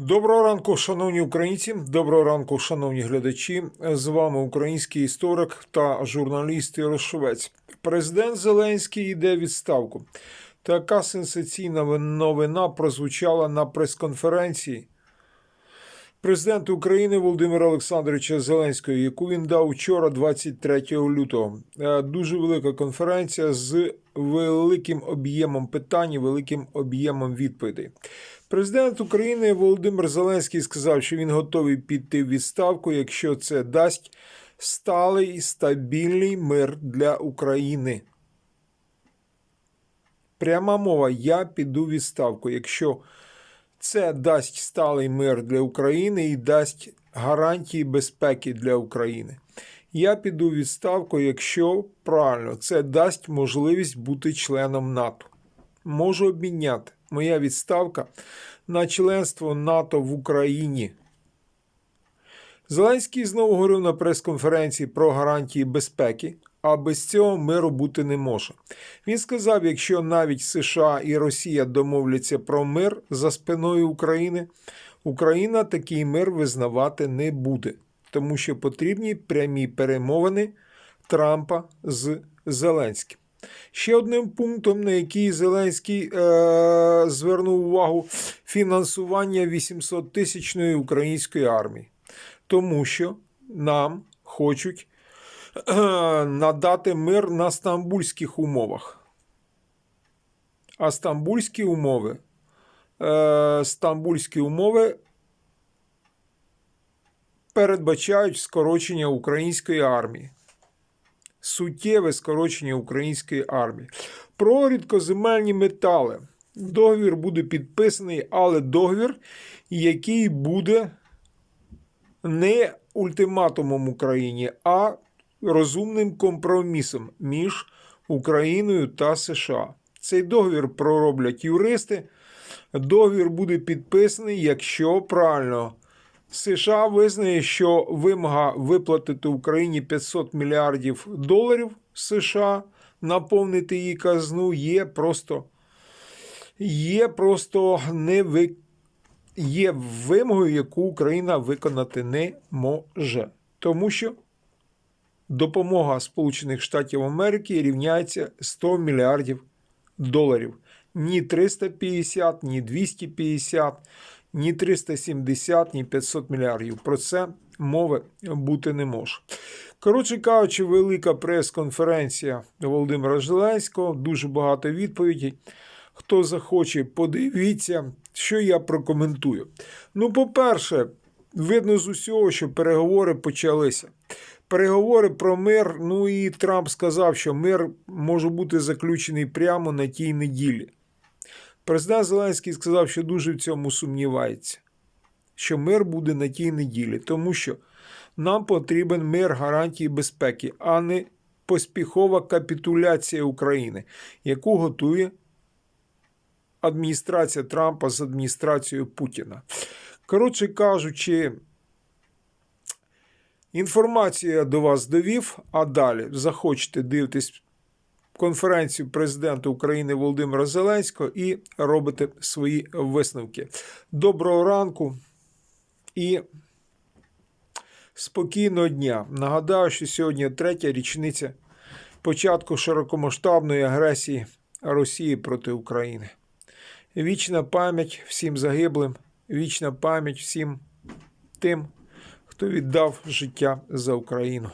Доброго ранку, шановні українці. Доброго ранку, шановні глядачі. З вами український історик та журналіст Ярошовець. Президент Зеленський йде відставку. Така сенсаційна новина прозвучала на прес-конференції президента України Володимира Олександровича Зеленського, яку він дав вчора, 23 лютого. Е, Дуже велика конференція з великим об'ємом питань, і великим об'ємом відповідей. Президент України Володимир Зеленський сказав, що він готовий піти в відставку, якщо це дасть сталий стабільний мир для України. Пряма мова: я піду в відставку, якщо це дасть сталий мир для України і дасть гарантії безпеки для України. Я піду відставку, якщо правильно це дасть можливість бути членом НАТО. Можу обміняти моя відставка на членство НАТО в Україні. Зеленський знову говорив на прес-конференції про гарантії безпеки, а без цього миру бути не може. Він сказав: якщо навіть США і Росія домовляться про мир за спиною України, Україна такий мир визнавати не буде, тому що потрібні прямі перемовини Трампа з Зеленським. Ще одним пунктом, на який Зеленський е- звернув увагу, фінансування 800 тисячної української армії, тому що нам хочуть надати мир на стамбульських умовах. А стамбульські умови, е- стамбульські умови передбачають скорочення української армії суттєве скорочення української армії. Про рідкоземельні метали. Договір буде підписаний, але договір, який буде не ультиматумом Україні, а розумним компромісом між Україною та США. Цей договір пророблять юристи. Договір буде підписаний, якщо правильно США визнає, що вимога виплатити Україні 500 мільярдів доларів США, наповнити її казну, є просто є просто не ви, є вимогою, яку Україна виконати не може. Тому що допомога Сполучених Штатів Америки рівняється 100 мільярдів доларів. Ні 350, ні 250 ні 370, ні 500 мільярдів. Про це мови бути не може. Коротше кажучи, велика прес-конференція Володимира Зеленського, дуже багато відповідей. Хто захоче, подивіться, що я прокоментую. Ну, по-перше, видно з усього, що переговори почалися. Переговори про мир. Ну і Трамп сказав, що мир може бути заключений прямо на тій неділі. Президент Зеленський сказав, що дуже в цьому сумнівається, що мир буде на тій неділі, тому що нам потрібен мир гарантії безпеки, а не поспіхова капітуляція України, яку готує адміністрація Трампа з адміністрацією Путіна. Коротше кажучи, інформацію я до вас довів, а далі захочете дивитись конференцію президента України Володимира Зеленського і робите свої висновки. Доброго ранку і спокійного дня. Нагадаю, що сьогодні третя річниця початку широкомасштабної агресії Росії проти України. Вічна пам'ять всім загиблим, вічна пам'ять всім тим, хто віддав життя за Україну.